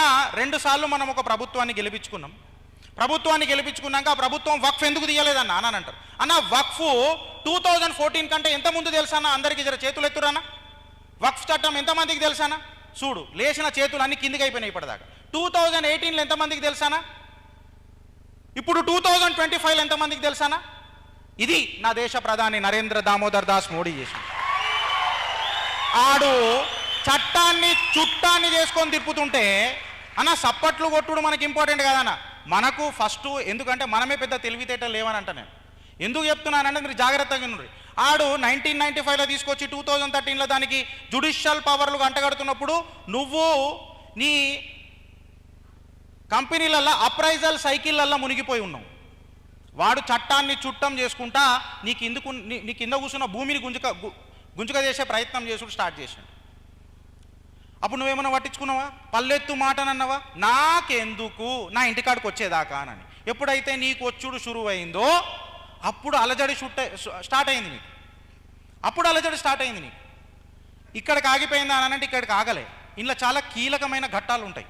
అన్న రెండు సార్లు మనం ఒక ప్రభుత్వాన్ని గెలిపించుకున్నాం. ప్రభుత్వాన్ని గెలిపించుకున్నాక ప్రభుత్వం వక్ఫ్ ఎందుకు తీయలేదన్న అని అంటారు. అన్న వక్ఫ్ టూ థౌజండ్ ఫోర్టీన్ కంటే ఎంత ముందు తెలుసా అందరికీ జర చేతులు ఎత్తురానా వక్ఫ్ చట్టం ఎంతమందికి తెలుసానా చూడు లేచిన చేతులు అన్ని కిందికి అయిపోయినాయి ఇప్పటిదాకా. టూ థౌజండ్ ఎయిటీన్లో ఎంతమందికి తెలుసానా ఇప్పుడు టూ థౌజండ్ ట్వంటీ ఫైవ్లో ఎంతమందికి తెలుసానా ఇది నా దేశ ప్రధాని నరేంద్ర దామోదర్ దాస్ మోడీ చేసింది ఆడు చట్టాన్ని చుట్టాన్ని చేసుకొని తిప్పుతుంటే అన్న సప్పట్లు కొట్టుడు మనకి ఇంపార్టెంట్ కాదన్న. మనకు ఫస్ట్ ఎందుకంటే మనమే పెద్ద తెలివితేట లేవని అంట నేను. ఎందుకు చెప్తున్నానంటే మీరు జాగ్రత్తగా ఉండ్రి ఆడు నైన్టీన్ నైన్టీ ఫైవ్లో తీసుకొచ్చి టూ థౌజండ్ థర్టీన్లో దానికి జుడిషియల్ పవర్లు అంటగడుతున్నప్పుడు నువ్వు నీ కంపెనీలల్లో అప్రైజల్ సైకిళ్ళల్లో మునిగిపోయి ఉన్నావు. వాడు చట్టాన్ని చుట్టం చేసుకుంటా నీ కిందకు నీ- కింద కూర్చున్న భూమిని గుంజుక గుంజుక చేసే ప్రయత్నం చేసుడు స్టార్ట్ చేసాడు. అప్పుడు నువ్వేమన్నా పట్టించుకున్నావా? పల్లెత్తు మాటనన్నావా? నాకెందుకు? నా ఇంటికాడికి వచ్చేదాకా అని ఎప్పుడైతే నీకు వచ్చుడు షురువైందో అయిందో అప్పుడు అలజడి షుట్ స్టార్ట్ అయింది నీకు. అప్పుడు అలజడి స్టార్ట్ అయింది నీకు. ఇక్కడికి ఆగిపోయిందా అని అంటే ఇక్కడికి ఆగలే. ఇందులో చాలా కీలకమైన ఘట్టాలు ఉంటాయి